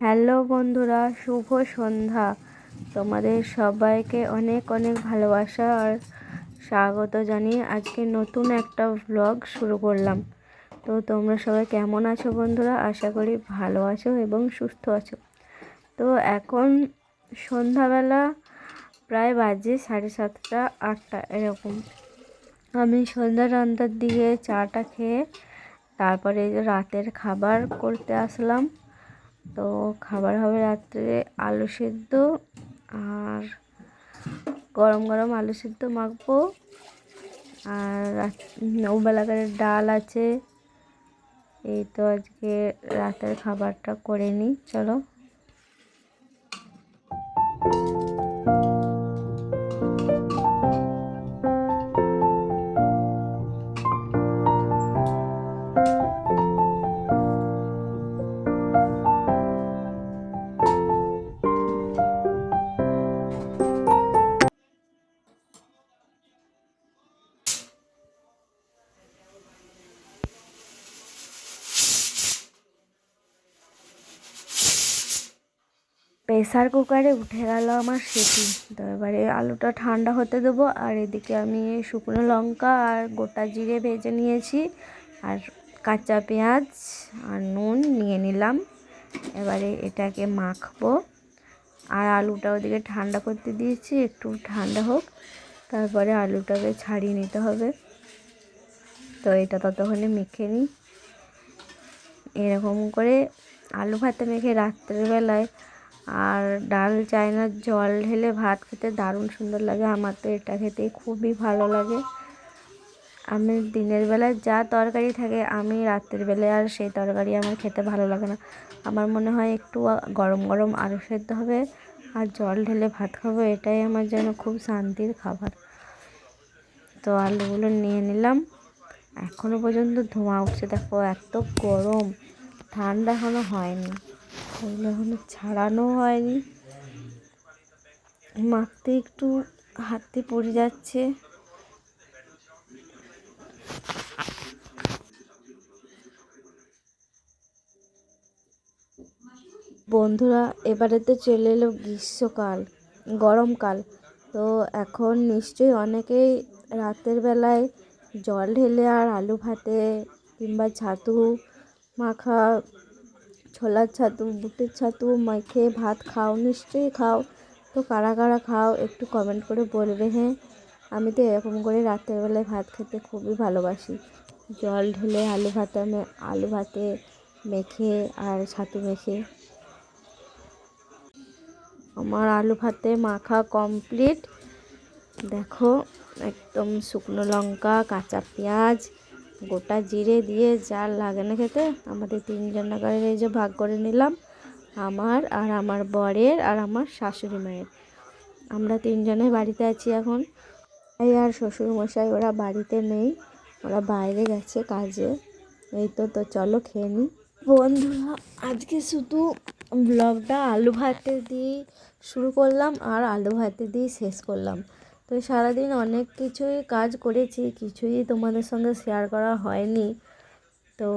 Hello বন্ধুরা, শুভ সন্ধ্যা। তোমাদের সবাইকে অনেক অনেক ভালোবাসা আর স্বাগত জানিয়ে আজকে নতুন একটা ব্লগ শুরু করলাম। তো তোমরা সবাই কেমন আছো বন্ধুরা? আশা করি ভালো আছো এবং সুস্থ আছো। তো এখন সন্ধ্যাবেলা প্রায় বাজে সাড়ে সাতটা, আটটা এরকম। আমি সন্ধ্যা রান্নার দিকে চাটা খেয়ে তারপরে রাতের খাবার করতে আসলাম। তো খাবার হবে রাত্রে আলু সেদ্ধ আর গরম গরম আলু সেদ্ধ মাখবো। আর ওবেলাকার ডাল আছে। এই তো আজকে রাতের খাবারটা করে নিই, চলো। প্রেসার কুকারে উঠে গেল আমার সেটি। তো এবারে আলুটা ঠান্ডা হতে দেবো, আর এদিকে আমি শুকনো লঙ্কা আর গোটা জিরে ভেজে নিয়েছি, আর কাঁচা পেঁয়াজ আর নুন নিয়ে নিলাম। এবারে এটাকে মাখবো, আর আলুটা ওদিকে ঠান্ডা করতে দিয়েছি, একটু ঠান্ডা হোক, তারপরে আলুটাকে ছাড়িয়ে নিতে হবে। তো এটা ততক্ষণে মেখে নিই। এরকম করে আলু ভাতে মেখে রাত্রেবেলায় আর ডাল চায়নার জল ঢেলে ভাত খেতে দারুণ সুন্দর লাগে। আমার তো এটা খেতে খুবই ভালো লাগে। আমি দিনের বেলায় যা তরকারি থাকে, আমি রাত্রের বেলায় আর সেই তরকারি আমার খেতে ভালো লাগে না। আমার মনে হয় একটু গরম গরম আলু সেদ্ধ হবে আর জল ঢেলে ভাত খাব, এটাই আমার যেন খুব শান্তির খাবার। তো আলুগুলো নিয়ে নিলাম। এখনও পর্যন্ত ধোঁয়া উঠছে। দেখো, এত গরম। ঠান্ডা এখনও হয়নি। ওগুলো এখনও ছাড়ানো হয়নি। মাখতে একটু হাতে পড়ে যাচ্ছে। বন্ধুরা, এবারে তো চলে এলো গ্রীষ্মকাল, গরমকাল। তো এখন নিশ্চয়ই অনেকেই রাতের বেলায় জল ঢেলে আর আলু ভাতে কিংবা ছাতু মাখা ছোলার ছাতু, বুটের ছাতু মাখে ভাত খাও, নিশ্চয়ই খাও। তো কারা কারা খাও, একটু কমেন্ট করে বলবে হ্যাঁ? আমি তো এরকম করে রাত্রেবেলায় ভাত খেতে খুবই ভালোবাসি। জল ঢেলে আলু ভাতে আলু ভাতে মেখে আর ছাতু মেখে। আমার আলু ভাতে মাখা কমপ্লিট দেখো, একদম শুকনো লঙ্কা, কাঁচা পেঁয়াজ গোটা জিরে দিয়ে যা লাগে না খেতে, আমাদের তিনজন করে এই যে ভাগ করে নিলাম, আমার আর আমার বরের আর আমার শাশুড়ি মায়ের। আমরা তিনজনে বাড়িতে আছি এখন। এই আর শ্বশুরমশাই ওরা বাড়িতে নেই, ওরা বাইরে গেছে কাজে। এই তো তো চলো খেয়ে নিই বন্ধুরা, আজকে শুধু ব্লগটা আলু ভাতে দিয়ে শুরু করলাম আর আলু ভাতে দিয়ে শেষ করলাম। তো সারাদিন অনেক কিছুই কাজ করেছি, কিছুই তোমাদের সঙ্গে শেয়ার করা হয়নি। তো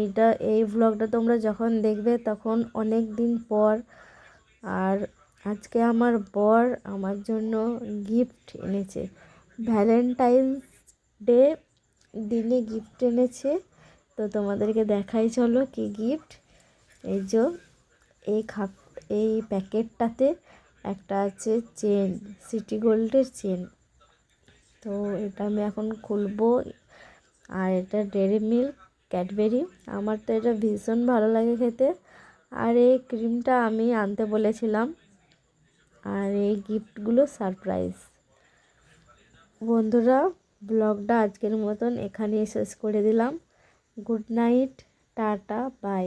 এইটা, এই ব্লগটা তোমরা যখন দেখবে তখন অনেক দিন পর, আর আজকে আমার বর আমার জন্য গিফট এনেছে। ভ্যালেন্টাইন্স ডে দিনে গিফট এনেছে। তো তোমাদেরকে দেখাই চলো কি গিফট এই যে, এই খাপ, এই প্যাকেটটাতে একটা আছে চেন সিটি গোল্ডের চেন। তো এটা আমি এখন খুলবো। আর এটা ডেরি মিল্ক ক্যাডবেরি আমার তো এটা ভীষণ ভালো লাগে খেতে। আর এই ক্রিমটা আমি আনতে বলেছিলাম। আর এই গিফটগুলো সারপ্রাইজ বন্ধুরা ব্লগটা আজকের মতন এখানেই শেষ করে দিলাম। Good night tata bye